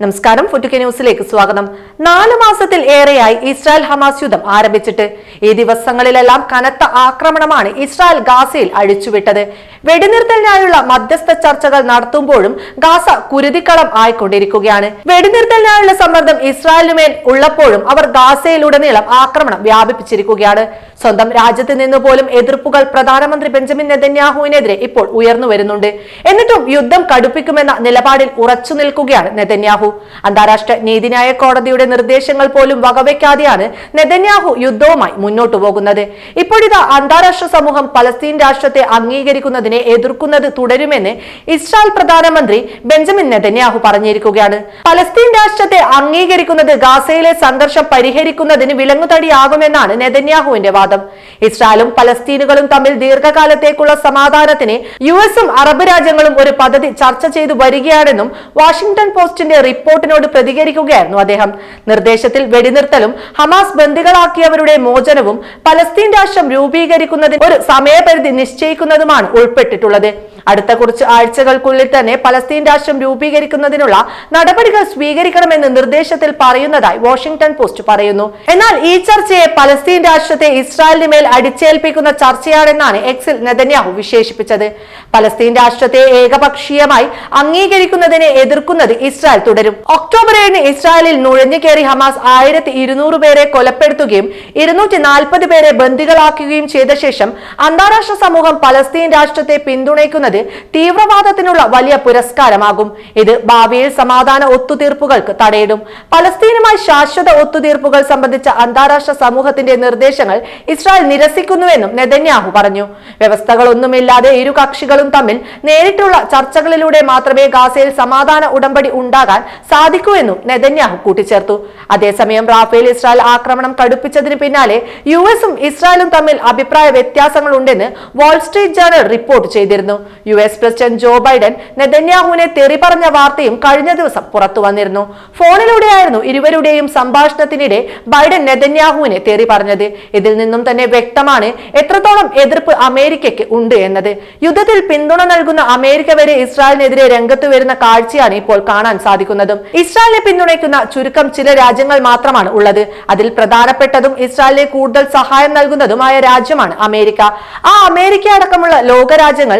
നമസ്കാരം ഫുട്ടുക്കെ ന്യൂസിലേക്ക് സ്വാഗതം. നാലു മാസത്തിൽ ഏറെയായി ഇസ്രായേൽ ഹമാസ് യുദ്ധം ആരംഭിച്ചിട്ട് ഈ ദിവസങ്ങളിലെല്ലാം കനത്ത ആക്രമണമാണ് ഇസ്രായേൽ ഗാസയിൽ അഴിച്ചുവിട്ടത്. വെടിനിർത്തലിനായുള്ള മധ്യസ്ഥ ചർച്ചകൾ നടത്തുമ്പോഴും ഗാസ കുരുതിക്കളം ആയിക്കൊണ്ടിരിക്കുകയാണ്. വെടിനിർത്തലിനായുള്ള സമ്മർദ്ദം ഇസ്രായേലിനുമേൽ ഉള്ളപ്പോഴും അവർ ഗാസയിലുടനീളം ആക്രമണം വ്യാപിപ്പിച്ചിരിക്കുകയാണ്. സ്വന്തം രാജ്യത്ത് നിന്ന് പോലും എതിർപ്പുകൾ പ്രധാനമന്ത്രി ബെഞ്ചമിൻ നെതന്യാഹുവിനെതിരെ ഇപ്പോൾ ഉയർന്നു വരുന്നുണ്ട്. എന്നിട്ടും യുദ്ധം കടുപ്പിക്കുമെന്ന നിലപാടിൽ ഉറച്ചു നിൽക്കുകയാണ് നെതന്യാഹു. അന്താരാഷ്ട്ര നീതിന്യായ കോടതിയുടെ നിർദ്ദേശങ്ങൾ പോലും വകവയ്ക്കാതെയാണ് നെതന്യാഹു യുദ്ധവുമായി മുന്നോട്ടു പോകുന്നത്. ഇപ്പോഴിതാ അന്താരാഷ്ട്ര സമൂഹം പലസ്തീൻ രാഷ്ട്രത്തെ അംഗീകരിക്കുന്നതിനെ എതിർക്കുന്നത് തുടരുമെന്ന് ഇസ്രായേൽ പ്രധാനമന്ത്രി ബെഞ്ചമിൻ നെതന്യാഹു പറഞ്ഞിരിക്കുകയാണ്. പലസ്തീൻ രാഷ്ട്രത്തെ അംഗീകരിക്കുന്നത് ഗാസയിലെ സംഘർഷം പരിഹരിക്കുന്നതിന് വിലങ്ങുതടിയാകുമെന്നാണ് നെതന്യാഹുവിന്റെ വാദം. ഇസ്രായേലും പലസ്തീനുകളും തമ്മിൽ ദീർഘകാലത്തേക്കുള്ള സമാധാനത്തിന് യു എസും അറബ് രാജ്യങ്ങളും ഒരു പദ്ധതി ചർച്ച ചെയ്തു വരികയാണെന്നും വാഷിംഗ്ടൺ പോസ്റ്റിന്റെ റിപ്പോർട്ടിനോട് പ്രതികരിക്കുകയായിരുന്നു അദ്ദേഹം. നിർദ്ദേശത്തിൽ വെടിനിർത്തലും ഹമാസ് ബന്ദികളാക്കിയവരുടെ മോചനവും പലസ്തീൻ രാഷ്ട്രം രൂപീകരിക്കുന്നതിന് ഒരു സമയപരിധി നിശ്ചയിക്കുന്നതുമാണ് ഉൾപ്പെട്ടിട്ടുള്ളത്. അടുത്ത കുറച്ച് ആഴ്ചകൾക്കുള്ളിൽ തന്നെ പലസ്തീൻ രാഷ്ട്രം രൂപീകരിക്കുന്നതിനുള്ള നടപടികൾ സ്വീകരിക്കണമെന്ന് നിർദ്ദേശത്തിൽ പറയുന്നതായി വാഷിംഗ്ടൺ പോസ്റ്റ് പറയുന്നു. എന്നാൽ ഈ ചർച്ചയെ പലസ്തീൻ രാഷ്ട്രത്തെ ഇസ്രായേലിന് മേൽ അടിച്ചേൽപ്പിക്കുന്ന ചർച്ചയാണെന്നാണ് എക്സിൽ നെതന്യാഹു വിശേഷിപ്പിച്ചത്. പലസ്തീൻ രാഷ്ട്രത്തെ ഏകപക്ഷീയമായി അംഗീകരിക്കുന്നതിനെ എതിർക്കുന്നത് ഇസ്രായേൽ തുടരും. ഒക്ടോബർ ഏഴിന് ഇസ്രായേലിൽ നുഴഞ്ഞു കയറി ഹമാസ് ആയിരത്തി ഇരുന്നൂറ് പേരെ കൊലപ്പെടുത്തുകയും ഇരുന്നൂറ്റി നാൽപ്പത് പേരെ ബന്ദികളാക്കുകയും ചെയ്ത ശേഷം അന്താരാഷ്ട്ര സമൂഹം പലസ്തീൻ രാഷ്ട്രത്തെ പിന്തുണയ്ക്കുന്നത് തീവ്രവാദത്തിനുള്ള വലിയ പുരസ്കാരമാകും. ഇത് ഭാവിയിൽ സമാധാന ഒത്തുതീർപ്പുകൾക്ക് തടയിടും. പലസ്തീനുമായി ശാശ്വത ഒത്തുതീർപ്പുകൾ സംബന്ധിച്ച അന്താരാഷ്ട്ര സമൂഹത്തിന്റെ നിർദ്ദേശങ്ങൾ ഇസ്രായേൽ നിരസിക്കുന്നുവെന്നും നെതന്യാഹു പറഞ്ഞു. വ്യവസ്ഥകളൊന്നുമില്ലാതെ ഇരു കക്ഷികളും തമ്മിൽ നേരിട്ടുള്ള ചർച്ചകളിലൂടെ മാത്രമേ ഗാസയിൽ സമാധാന ഉടമ്പടി ഉണ്ടാകാൻ സാധിക്കൂ എന്നും നെതന്യാഹു കൂട്ടിച്ചേർത്തു. അതേസമയം റാഫേൽ ഇസ്രായേൽ ആക്രമണം കടുപ്പിച്ചതിന് പിന്നാലെ യു എസും ഇസ്രായേലും തമ്മിൽ അഭിപ്രായ വ്യത്യാസങ്ങൾ ഉണ്ടെന്ന് വാൾസ്ട്രീറ്റ് ജേണൽ റിപ്പോർട്ട് ചെയ്തിരുന്നു. U S president Joe Biden നെതന്യാഹുവിനെ തെറി പറഞ്ഞ വാർത്തയും കഴിഞ്ഞ ദിവസം പുറത്തു വന്നിരുന്നു. ഫോണിലൂടെയായിരുന്നു ഇരുവരുടെയും സംഭാഷണത്തിനിടെ ബൈഡൻ നെതന്യാഹുവിനെ തെറി പറഞ്ഞത്. ഇതിൽ നിന്നും തന്നെ വ്യക്തമാണ് എത്രത്തോളം എതിർപ്പ് അമേരിക്കയ്ക്ക് ഉണ്ട് എന്നത്. യുദ്ധത്തിൽ പിന്തുണ നൽകുന്ന അമേരിക്ക വരെ ഇസ്രായേലിനെതിരെ രംഗത്ത് വരുന്ന കാഴ്ചയാണ് ഇപ്പോൾ കാണാൻ സാധിക്കുന്നതും. ഇസ്രായേലിനെ പിന്തുണയ്ക്കുന്ന ചുരുക്കം ചില രാജ്യങ്ങൾ മാത്രമാണ് ഉള്ളത്. അതിൽ പ്രധാനപ്പെട്ടതും ഇസ്രായേലിനെ കൂടുതൽ സഹായം നൽകുന്നതുമായ രാജ്യമാണ് അമേരിക്ക. ആ അമേരിക്ക അടക്കമുള്ള ലോകരാജ്യങ്ങൾ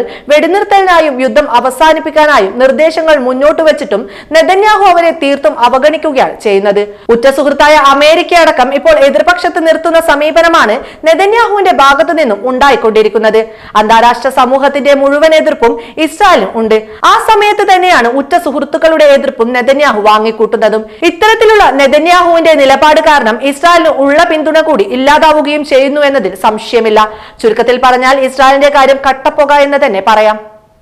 വെടിനിർത്തലിനായും യുദ്ധം അവസാനിപ്പിക്കാനായും നിർദ്ദേശങ്ങൾ മുന്നോട്ട് വെച്ചിട്ടും നെതന്യാഹു അവരെ തീർത്തും അവഗണിക്കുകയാണ് ചെയ്യുന്നത്. ഉറ്റ സുഹൃത്തായ അമേരിക്ക അടക്കം ഇപ്പോൾ എതിർപക്ഷത്ത് നിർത്തുന്ന സമീപനമാണ് നെതന്യാഹുവിന്റെ ഭാഗത്തു നിന്നും ഉണ്ടായിക്കൊണ്ടിരിക്കുന്നത്. അന്താരാഷ്ട്ര സമൂഹത്തിന്റെ മുഴുവൻ എതിർപ്പും ഇസ്രായേലും ഉണ്ട്. ആ സമയത്ത് തന്നെയാണ് ഉറ്റ സുഹൃത്തുക്കളുടെ എതിർപ്പും നെതന്യാഹു വാങ്ങിക്കൂട്ടുന്നതും. ഇത്തരത്തിലുള്ള നെതന്യാഹുവിന്റെ നിലപാട് കാരണം ഇസ്രായേലിന് ഉള്ള പിന്തുണ കൂടി ഇല്ലാതാവുകയും ചെയ്യുന്നു എന്നതിൽ സംശയമില്ല. ചുരുക്കത്തിൽ പറഞ്ഞാൽ ഇസ്രായേലിന്റെ കാര്യം കട്ടപ്പുക എന്ന് തന്നെ പറയാം.